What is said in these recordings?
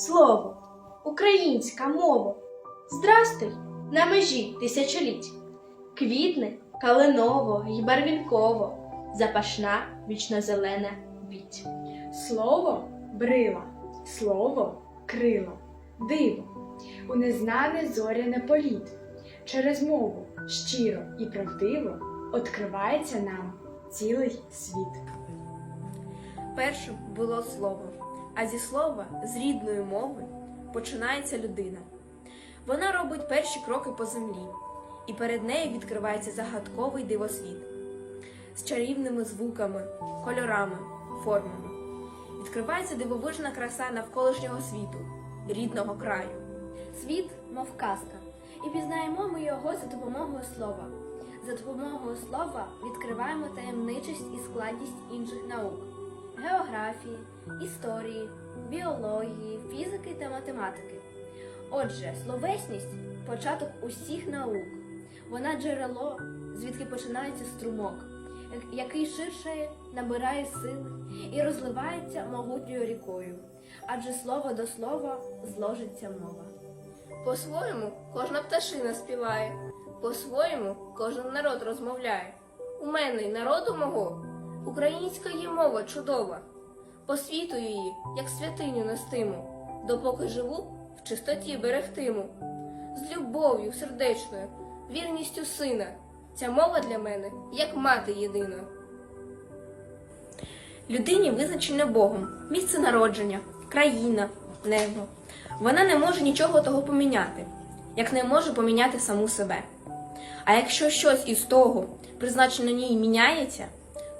слово, українська мова. Здрастуй на межі тисячоліть. Квітне калиново й барвінково, запашна вічнозелена віть. Слово брила, слово крило, диво, у незнане зоряне політ. Через мову щиро і правдиво відкривається нам цілий світ. Першим було слово, а зі слова, з рідної мови, починається людина. Вона робить перші кроки по землі, і перед нею відкривається загадковий дивосвіт з чарівними звуками, кольорами, формами. Відкривається дивовижна краса навколишнього світу, рідного краю. Світ, мов казка, і пізнаємо ми його за допомогою слова. За допомогою слова відкриваємо таємничість і складність інших наук географії, історії, біології, фізики та математики. Отже, словесність початок усіх наук. Вона джерело, звідки починається струмок, який ширшає, набирає сили і розливається могутньою рікою. Адже слово до слова зложиться мова. По-своєму кожна пташина співає, по-своєму кожен народ розмовляє. У мене й народу мого українська є мова чудова. По світу її, як святиню нестиму, допоки живу, в чистоті берегтиму. З любов'ю сердечною, вірністю сина. Ця мова для мене як мати єдина. Людині визначене Богом місце народження, країна, небо. Вона не може нічого того поміняти, як не може поміняти саму себе. А якщо щось із того, призначене ній, міняється,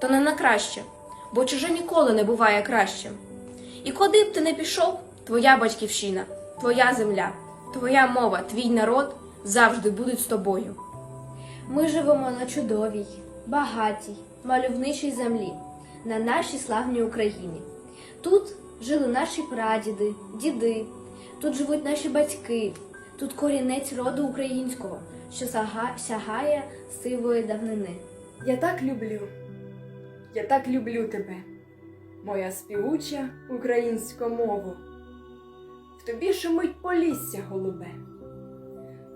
то не на краще, бо чуже ніколи не буває кращим. І куди б ти не пішов, твоя батьківщина, твоя земля, твоя мова, твій народ завжди будуть з тобою. Ми живемо на чудовій, багатій, мальовничій землі, на нашій славній Україні. Тут жили наші прадіди, діди, тут живуть наші батьки, тут корінець роду українського, що сягає сивої давнини. Я так люблю, я так люблю тебе, моя співуча українська мова. В тобі шумить полісся голубе,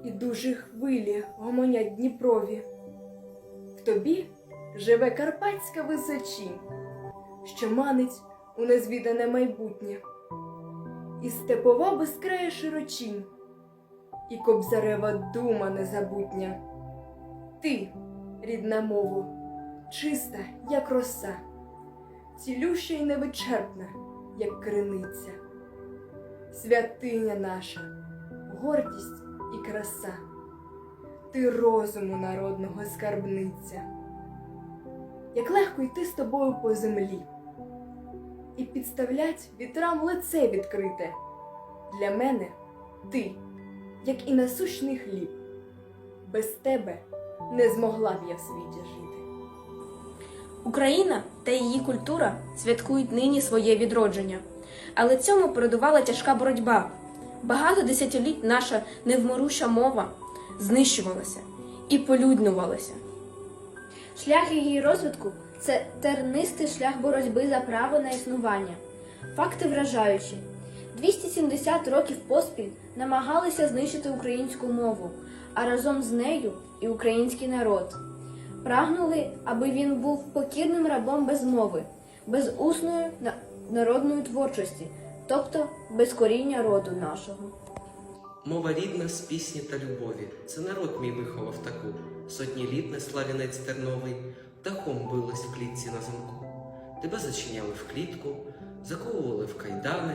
і дуже хвилі гомонять Дніпрові. В тобі живе карпатська височінь, що манить у незвідане майбутнє, і степова безкрая широчінь, і кобзарева дума незабутня. Ти, рідна мова, чиста, як роса, цілюща й невичерпна, як криниця. Святиня наша, гордість і краса, ти розуму народного скарбниця. Як легко йти з тобою по землі і підставлять вітрам лице відкрите. Для мене ти, як і насущний хліб, без тебе не змогла б я в світі жити. Україна та її культура святкують нині своє відродження, але цьому передувала тяжка боротьба. Багато десятиліть наша невмируща мова знищувалася і полюднувалася. Шлях її розвитку це тернистий шлях боротьби за право на існування. Факти вражаючі. 270 років поспіль намагалися знищити українську мову, а разом з нею і український народ. Прагнули, аби він був покірним рабом без мови, без усної народної творчості, тобто без коріння роду нашого. Мова рідна з пісні та любові. Це народ мій виховав таку. Сотні літ терновий, птахом билась в клітці на замку. Тебе зачиняли в клітку, заковували в кайдани,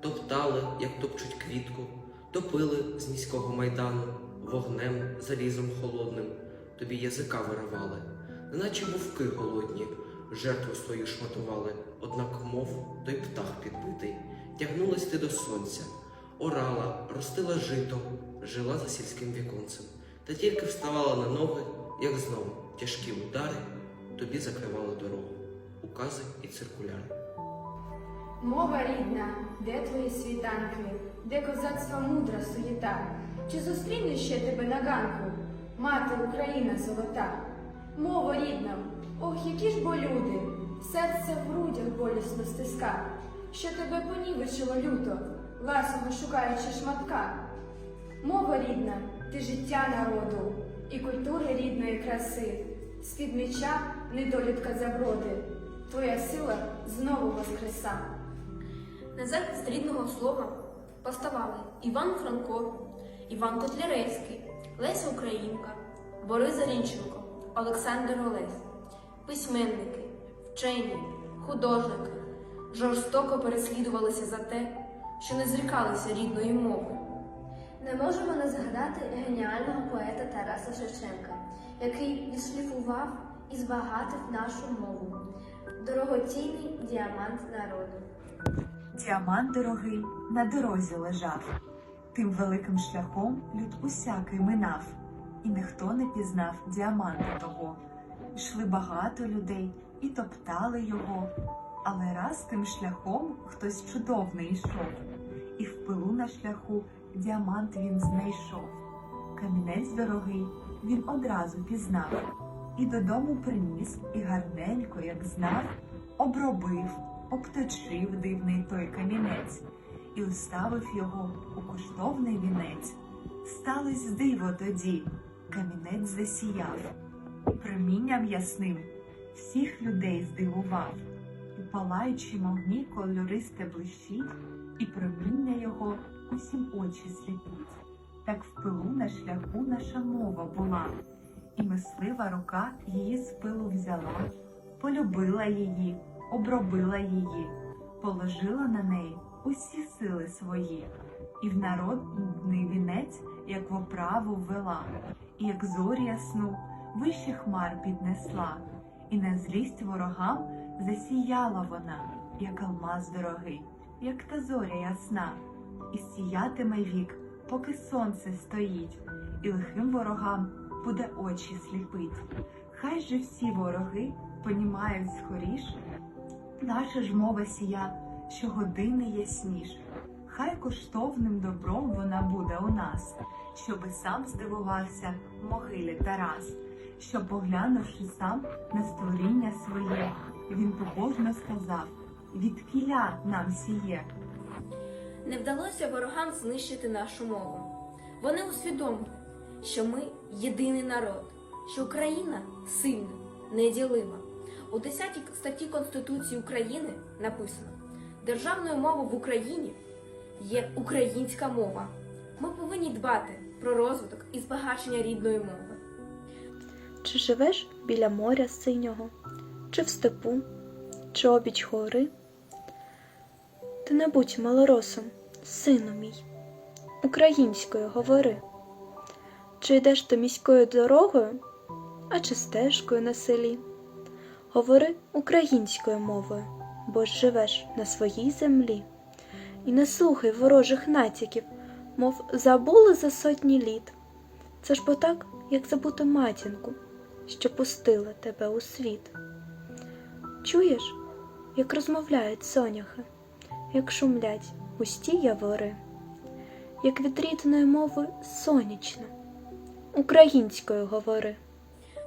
топтали, як топчуть квітку, топили з низького майдану, вогнем, залізом холодним, тобі язика виривали, неначе вовки голодні, жертву свою шматували, однак мов той птах підбитий, тягнулась ти до сонця, орала, ростила жито, жила за сільським віконцем, та тільки вставала на ноги, як знову тяжкі удари тобі закривали дорогу, укази і циркуляри. Мова рідна, де твої світанки, де козацтва мудра суєта? Чи зустріне ще тебе на ганку, мати Україна золота? Мова рідна, ох, які ж бо люди, серце в грудях болісно стиска, що тебе понівечило люто, ласого шукаючи шматка. Мова рідна, ти життя народу, і культури рідної краси. З-під меча недолітка заброди, твоя сила знову воскреса. На захист рідного слова поставали Іван Франко, Іван Котляревський, Леся Українка, Борис Зарінченко, Олександр Олесь, письменники, вчені, художники жорстоко переслідувалися за те, що не зрікалися рідної мови. Не можемо не згадати геніального поета Тараса Шевченка, який відшліфував і збагатив нашу мову. Дорогоцінний діамант народу. Діамант дорогий на дорозі лежав, тим великим шляхом люд усякий минав, і ніхто не пізнав діаманта того. Йшли багато людей і топтали його, але раз тим шляхом хтось чудовний йшов, і в пилу на шляху діамант він знайшов. Камінець дорогий він одразу пізнав, і додому приніс, і гарненько, як знав, обробив, обточив дивний той камінець і уставив його у коштовний вінець. Сталось диво тоді, камінець засіяв, промінням ясним всіх людей здивував, і палаючи могні кольористе блищить, і проміння його усім очі сліпить. Так в пилу на шляху наша мова була, і мислива рука її з пилу взяла, полюбила її, обробила її, положила на неї усі сили свої, і в народний вінець, як в оправу ввела, і як зорі ясну вище хмар піднесла, і на злість ворогам засіяла вона, як алмаз дорогий, як та зоря ясна, і сіятиме вік, поки сонце стоїть, і лихим ворогам буде очі сліпить. Хай же всі вороги понімають скоріш, наша ж мова сія щогодини ясніш. Хай коштовним добром вона буде у нас, щоби сам здивувався могилі Тарас, що, поглянувши сам на створіння своє, він побожно сказав: від кіля нам сіє. Не вдалося ворогам знищити нашу мову. Вони усвідомили, що ми єдиний народ, що Україна сильна, неділима. У 10 статті Конституції України написано: державною мовою в Україні є українська мова. Ми повинні дбати про розвиток і збагачення рідної мови. Чи живеш біля моря синього, чи в степу, чи обіч гори? Ти не будь малоросом, сину мій, українською говори. Чи йдеш ти міською дорогою, а чи стежкою на селі? Говори українською мовою, бо живеш на своїй землі. І не слухай ворожих натяків, мов забули за сотні літ. Це ж бо так, як забути матінку, що пустила тебе у світ. Чуєш, як розмовляють соняхи, як шумлять густі явори, як від рідної мови сонячно, українською говори.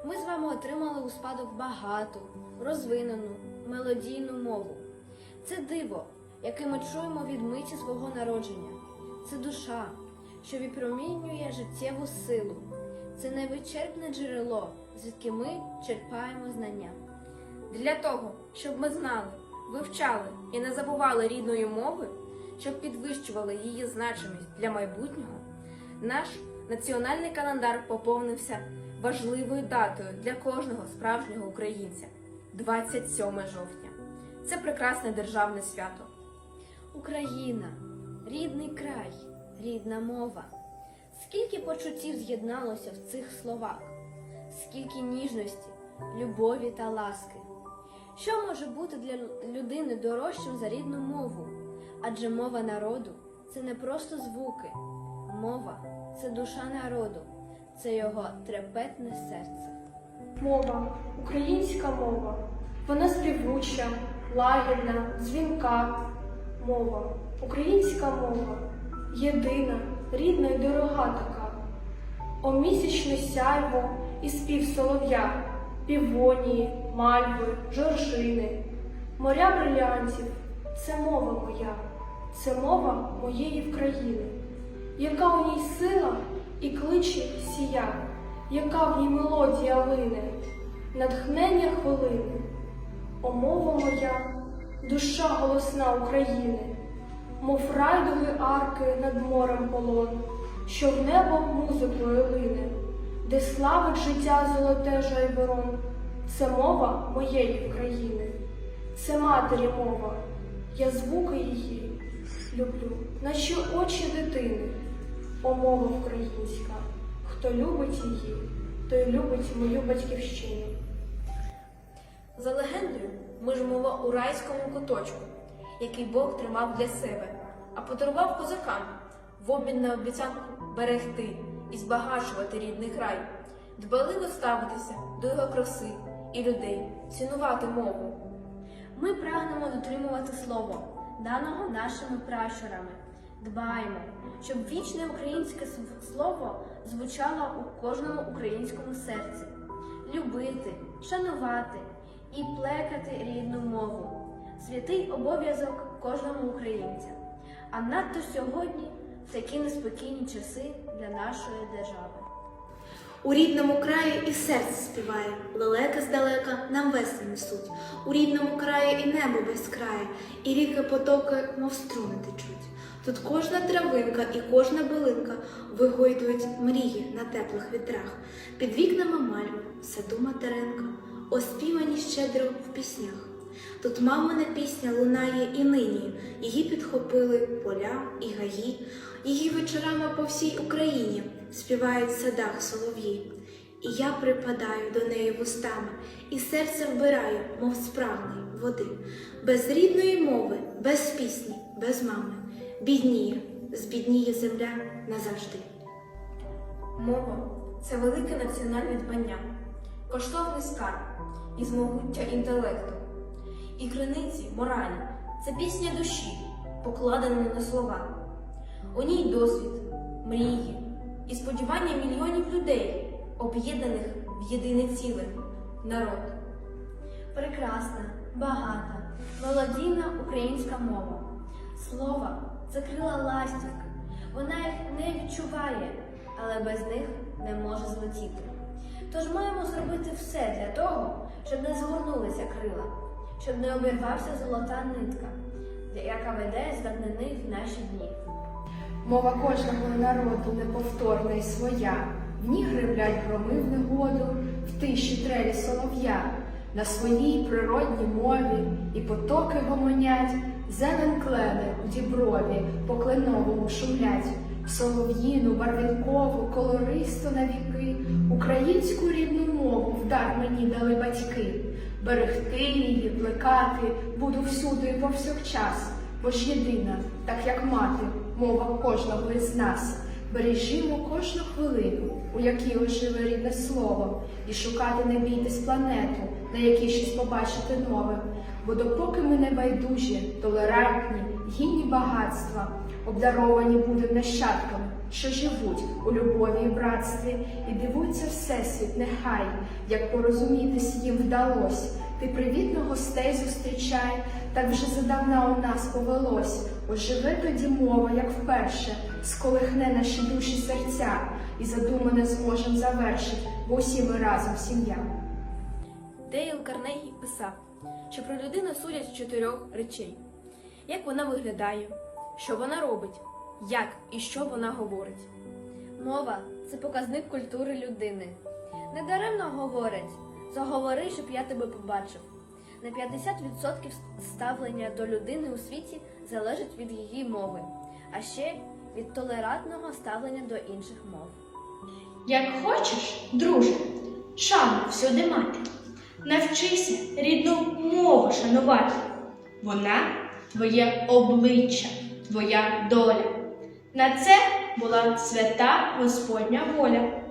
Ми з вами отримали у спадок багату, розвинену, мелодійну мову. Це диво, яке ми чуємо від миті свого народження. Це душа, що випромінює життєву силу. Це невичерпне джерело, звідки ми черпаємо знання. Для того, щоб ми знали, вивчали і не забували рідної мови, щоб підвищували її значимість для майбутнього, наш національний календар поповнився важливою датою для кожного справжнього українця 27 жовтня. Це прекрасне державне свято. Україна, рідний край, рідна мова. Скільки почуттів з'єдналося в цих словах, скільки ніжності, любові та ласки. Що може бути для людини дорожчим за рідну мову? Адже мова народу це не просто звуки. Мова це душа народу, це його трепетне серце. Мова, українська мова, вона співуча, лагідна, дзвінка. Мова, українська мова, єдина, рідна й дорога така. О місячне сяйво і спів солов'я, півонії, мальви, жоржини, моря брилянтів, це мова моя. це мова моєї країни, яка у ній сила і кличе сія, яка в ній мелодія лине, натхнення хвилини. О, мова моя, душа голосна України, мов райдуги арки над морем полон, що в небо музикою лине, де славить життя золоте жайворон. Це мова моєї країни, це матері мова. Я звуки її люблю, наче очі дитини. О, мова українська, хто любить її, той любить мою батьківщину. За легендою, ми ж мова у райському куточку, який Бог тримав для себе, а подарував козакам в обмін на обіцянку берегти і збагачувати рідний край, дбаливо ставитися до його краси і людей, цінувати мову. Ми прагнемо дотримувати слово, даного нашими пращурами. Дбаємо, щоб вічне українське слово звучало у кожному українському серці. Любити, шанувати і плекати рідну мову святий обов'язок кожного українця. А надто сьогодні в такі неспокійні часи для нашої держави. У рідному краї і серце співає, лелека здалека нам весни несуть. У рідному краї і небо безкрає, і ріки потоки, мов струни течуть. Тут кожна травинка і кожна билинка вигойдують мрії на теплих вітрах. Під вікнами мальви, в саду материнка, оспівані щедро в піснях. Тут мамина пісня лунає і нині, її підхопили поля і гаї, її вечорами по всій Україні співають в садах солов'ї. І я припадаю до неї вустами, і серце вбираю, мов справної води. Без рідної мови, без пісні, без мами. Бідніє, збідніє земля назавжди. Мова це велике національне дбання, коштовний скарб із могуття інтелекту. І криниці моралі це пісня душі, покладена на слова. У ній досвід, мрії і сподівання мільйонів людей, об'єднаних в єдине ціле народ. Прекрасна, багата, мелодійна українська мова. Слово це крила ластівки. Вона їх не відчуває, але без них не може злетіти. Тож маємо зробити все для того, щоб не згорнулися крила, щоб не обірвався золота нитка, яка веде з давнини в наші дні. Мова кожного народу неповторна і своя. В ній гриблять громи в негоду, в тиші трелі солов'я. На своїй природній мові і потоки гомонять, зелень клени у діброві по кленовому шумлять. Солов'їну, барвінкову, колористу на віки, українську рідну мову в дар мені дали батьки. Берегти її, плекати буду всюди і повсякчас, бо ж єдина, так як мати, мова кожного із нас. Бережімо кожну хвилину, у якій оживе рідне слово, і шукати не бійтесь планету, на якій щось побачити нове. Бо допоки ми не байдужі, толерантні, гідні багатства, обдаровані будемо нащадками, що живуть у любові і братстві, і дивується всесвіт, нехай, як порозумітись їм вдалось. Ти привітно гостей зустрічай, так вже задавна у нас повелось. Оживе тоді мова, як вперше, сколихне наші душі серця, і задумане зможем завершить, бо усі ми разом сім'я. Дейл Карнегі писав, що про людину судять з чотирьох речей: як вона виглядає, що вона робить, як і що вона говорить. Мова це показник культури людини. Недаремно говорять заговори, щоб я тебе побачив. На 50% ставлення до людини у світі залежить від її мови, а ще від толерантного ставлення до інших мов. Як хочеш, друже, шану всюди мати. Навчися рідну мову шанувати. Вона твоє обличчя, твоя доля. На це була свята Господня воля,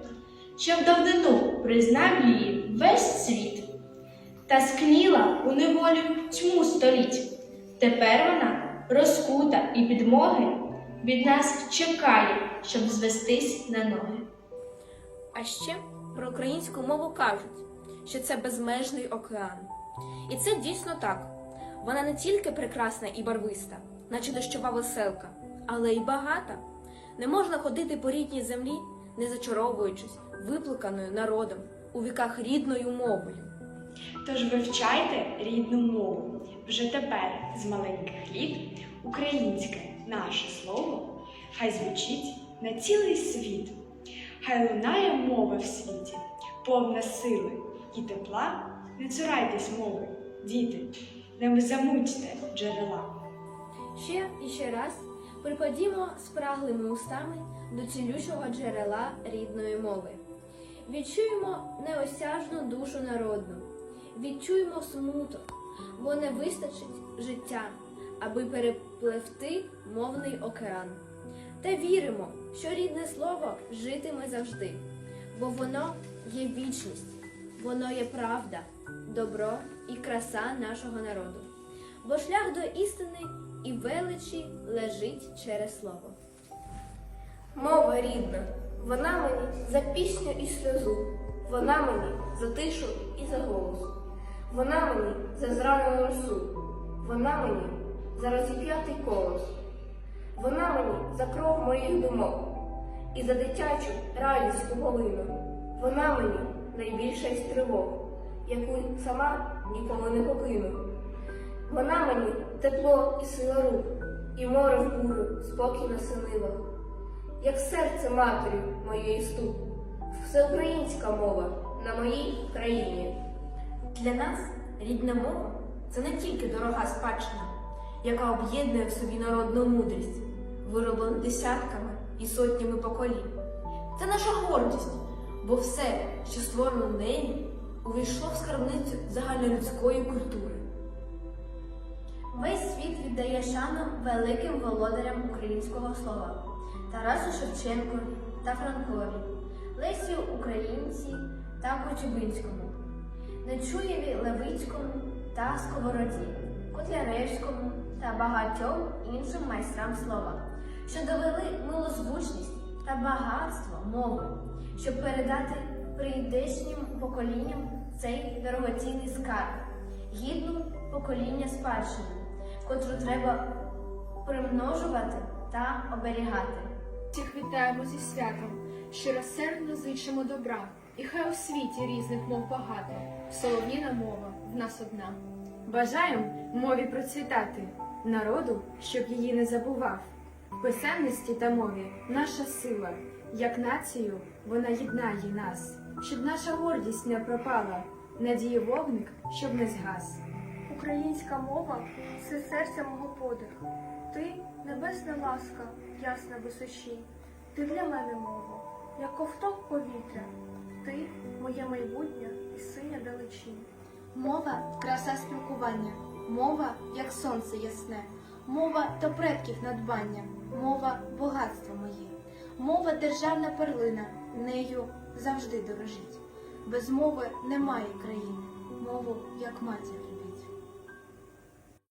що в давнину признав її весь світ, та скніла у неволі тьму століть. Тепер вона розкута і підмоги від нас чекає, щоб звестись на ноги. А ще про українську мову кажуть, що це безмежний океан. І це дійсно так. Вона не тільки прекрасна і барвиста, наче дощова веселка, але й багата. Не можна ходити по рідній землі, не зачаровуючись, виплаканою народом у віках рідною мовою. Тож вивчайте рідну мову. Вже тепер з маленьких літ українське наше слово хай звучить на цілий світ. Хай лунає мова в світі, повна сили і тепла. Не цурайтесь мови, діти, не замучте джерела. Ще і ще раз припадімо спраглими устами до цілющого джерела рідної мови. Відчуємо неосяжну душу народну, відчуємо смуток, бо не вистачить життя, аби перепливти мовний океан. Та віримо, що рідне слово житиме завжди, бо воно є вічність, воно є правда, добро і краса нашого народу. Бо шлях до істини і величі лежить через слово. Мова рідна, вона мені за пісню і сльозу, вона мені за тишу і за голос, вона мені за зранену росу, вона мені за розіп'ятий колос, вона мені за кров моїх думок і за дитячу радість у голину. Вона мені найбільша із тривог, яку сама ніколи не покину. Вона мені тепло і сила рук, і море в бурю, спокій на синилах як серце матері моєї ступ, всеукраїнська мова на моїй країні. Для нас рідна мова це не тільки дорога спадщина, яка об'єднує в собі народну мудрість, вироблену десятками і сотнями поколінь. Це наша гордість, бо все, що створено нею, увійшло в скарбницю загальнолюдської культури. Весь світ віддає шану великим володарям українського слова Тарасу Шевченкові та Франкові, Лесі Українці та Коцюбинському, Нечуєві Левицькому та Сковороді, Котляревському та багатьом іншим майстрам слова, що довели милозвучність багатство мови, щоб передати прийдешнім поколінням цей дорогоцінний скарб, гідну покоління спадщини, котру треба примножувати та оберігати. Всіх вітаємо зі святом, щиросердно зичимо добра, і хай у світі різних мов багато, солов'їна мова в нас одна. Бажаєм мові процвітати, народу, щоб її не забував. Писемності та мові наша сила, як націю, вона єднає нас, щоб наша гордість не пропала, надії вогник, щоб не згас. Українська мова це серця мого подиху. Ти небесна ласка, ясна височі. Ти для мене мова, як ковток повітря. Ти моє майбутнє і синя далечінь. Мова краса спілкування, мова як сонце ясне, мова то предків надбання, мова богатство моє, мова державна перлина, нею завжди дорожить. Без мови немає країни, мову як матір.